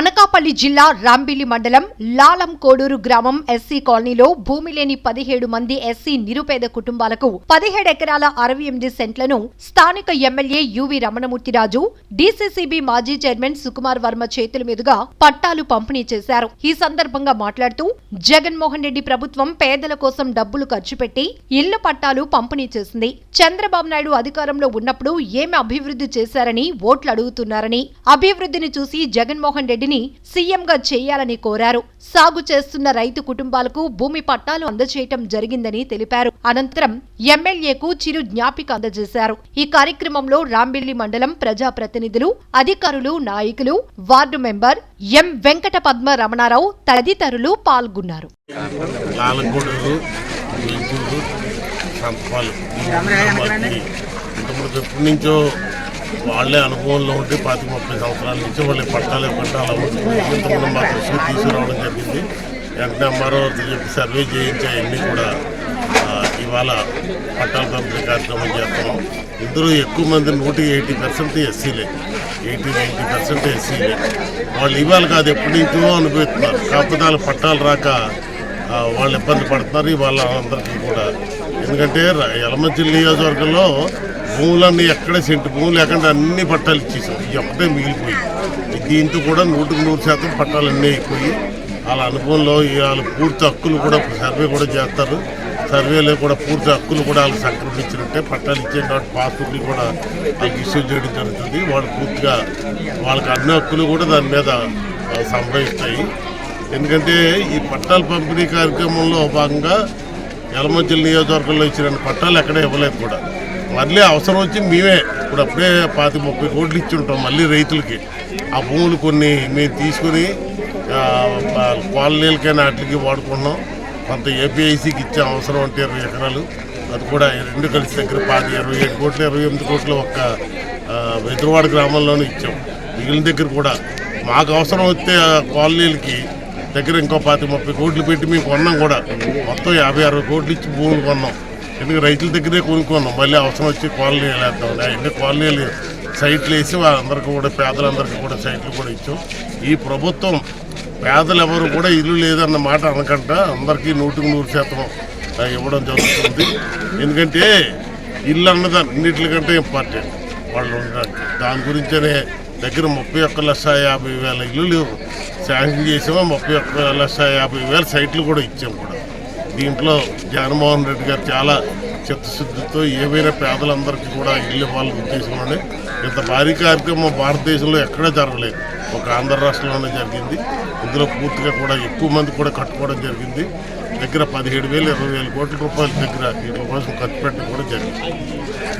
అనకాపల్లి జిల్లా రాంబిల్లి మండలం లాలం కోడూరు గ్రామం ఎస్సీ కాలనీలో భూమి లేని పదిహేడు మంది ఎస్సీ నిరుపేద కుటుంబాలకు పదిహేడు ఎకరాల అరవై ఎనిమిది సెంట్లను స్థానిక ఎమ్మెల్యే యువి రమణమూర్తిరాజు డీసీసీబీ మాజీ చైర్మన్ సుకుమార్ వర్మ చేతుల మీదుగా పట్టాలు పంపిణీ చేశారు. ఈ సందర్భంగా మాట్లాడుతూ జగన్మోహన్ రెడ్డి ప్రభుత్వం పేదల కోసం డబ్బులు ఖర్చు పెట్టి ఇళ్ళ పట్టాలు పంపిణీ చేసింది. చంద్రబాబు నాయుడు అధికారంలో ఉన్నప్పుడు ఏమి అభివృద్ధి చేశారని ఓట్లు అడుగుతున్నారని అభివృద్ధిని చూసి జగన్మోహన్ రెడ్డి రెడ్డిని సీఎంగా చేయాలని కోరారు. సాగు చేస్తున్న రైతు కుటుంబాలకు భూమి పట్టాలు అందజేయటం జరిగిందని తెలిపారు. అనంతరం ఎమ్మెల్యేకు చిరు జ్ఞాపిక అందజేశారు. ఈ కార్యక్రమంలో రాంబిల్లి మండలం ప్రజాప్రతినిధులు అధికారులు నాయకులు ward member M Venkata Padma Ramanarao తదితరులు పాల్గొన్నారు. నుంచో వాళ్ళే అనుభవంలో ఉండి పాతి ముప్పై సంవత్సరాల నుంచి వాళ్ళ పట్టాలే పట్టాలు అమ్ముతుంది మా దృష్టికి తీసుకురావడం జరిగింది. వెంటనే అమ్మారో చెప్పి సర్వే చేయించి అవన్నీ కూడా ఇవాళ పట్టాల పంపిణీ కార్యక్రమం చేస్తున్నాం. ఇందులో ఎక్కువ మంది నూటి ఎయిటీ పర్సెంట్ ఎస్సీలే. ఎయిటీ నైంటీ పర్సెంట్ ఎస్సీలే. వాళ్ళు ఇవాళ కాదు ఎప్పటి నుంచో అనుభవిస్తున్నారు. కాకపోతే వాళ్ళ పట్టాలు రాక వాళ్ళు ఇబ్బంది పడుతున్నారు. వాళ్ళ అందరికీ కూడా. ఎందుకంటే ర- యలమంచిలి నియోజకవర్గంలో భూములన్నీ ఎక్కడ సెంటు భూములు లేకుండా అన్ని పట్టాలు ఇచ్చేసాం. ఇది ఒకటే మిగిలిపోయి. దీంతో కూడా నూటికి నూరు శాతం పట్టాలు అన్నీ అయిపోయి వాళ్ళ అనుభవంలో వాళ్ళ పూర్తి హక్కులు కూడా సర్వే కూడా చేస్తారు. సర్వేలో కూడా పూర్తి హక్కులు కూడా వాళ్ళకి సంక్రమించినట్టే పట్టాలు ఇచ్చే కాబట్టి పాస్బుక్లు కూడా వాళ్ళకి ఇష్యూ చేయడం జరుగుతుంది. వాళ్ళు పూర్తిగా వాళ్ళకి అన్ని హక్కులు కూడా దాని మీద సంభవిస్తాయి ఎందుకంటే ఈ పట్టాల పంపిణీ కార్యక్రమంలో భాగంగా యలమంచిలి నియోజకవర్గంలో ఇచ్చిన పట్టాలు ఎక్కడ ఇవ్వలేదు కూడా. మళ్ళీ అవసరం వచ్చి మేమే ఇప్పుడు అప్పుడే పాతి ముప్పై కోట్లు ఇచ్చి ఉంటాం మళ్ళీ రైతులకి. ఆ భూములు కొన్ని మేము తీసుకుని కాలనీలకైనా వాటికి వాడుకున్నాం కొంత ఏపీఐసికి ఇచ్చే అవసరం అంటే ఇరవై ఎకరాలు. అది కూడా రెండు కలిసి దగ్గర పాతి ఇరవై ఏడు కోట్లు ఇరవై ఎనిమిది కోట్లు ఒక్క వెదురువాడ గ్రామంలోనే ఇచ్చాం. మిగిలిన దగ్గర కూడా మాకు అవసరం వస్తే ఆ కాలనీలకి దగ్గర ఇంకో పాతి ముప్పై కోట్లు పెట్టి మేము కొన్నాం కూడా. మొత్తం యాభై అరవై కోట్లు ఇచ్చి భూములు కొన్నాం. ఎందుకంటే రైతుల దగ్గరే కొనుక్కున్నాం? మళ్ళీ అవసరం వచ్చి కాలనీ వేద్దాం అన్ని కాలనీలు సైట్లు వేసి వాళ్ళందరికీ కూడా పేదలందరికీ కూడా సైట్లు కూడా ఇచ్చాం. ఈ ప్రభుత్వం పేదలు ఎవరు కూడా ఇల్లు లేదన్న మాట అనకుండా అందరికీ నూటికి నూరు శాతం ఇవ్వడం జరుగుతుంది. ఎందుకంటే ఇల్లు అన్నది అన్నిటికంటే ఇంపార్టెంట్ వాళ్ళు ఉండడానికి దాని గురించనే దగ్గర ముప్పై ఒక్క లక్ష యాభై వేల ఇల్లులు శాంక్షన్ చేసామో ముప్పై ఒక్క లక్ష యాభై వేల సైట్లు కూడా ఇచ్చాం కూడా. దీంట్లో జగన్మోహన్ రెడ్డి గారు చాలా చిత్తశుద్ధితో ఏవైనా పేదలందరికీ కూడా ఇల్లు ఇవ్వాలని ఉద్దేశంలోనే ఇంత భారీ కార్యక్రమం భారతదేశంలో ఎక్కడా జరగలేదు. ఒక ఆంధ్ర రాష్ట్రంలోనే జరిగింది. ఇందులో పూర్తిగా కూడా ఎక్కువ మంది కూడా కట్టుకోవడం జరిగింది. దగ్గర పదిహేడు వేలు ఇరవై వేల కోట్ల రూపాయల దగ్గర వీటి కోసం ఖర్చు పెట్టడం కూడా జరిగింది.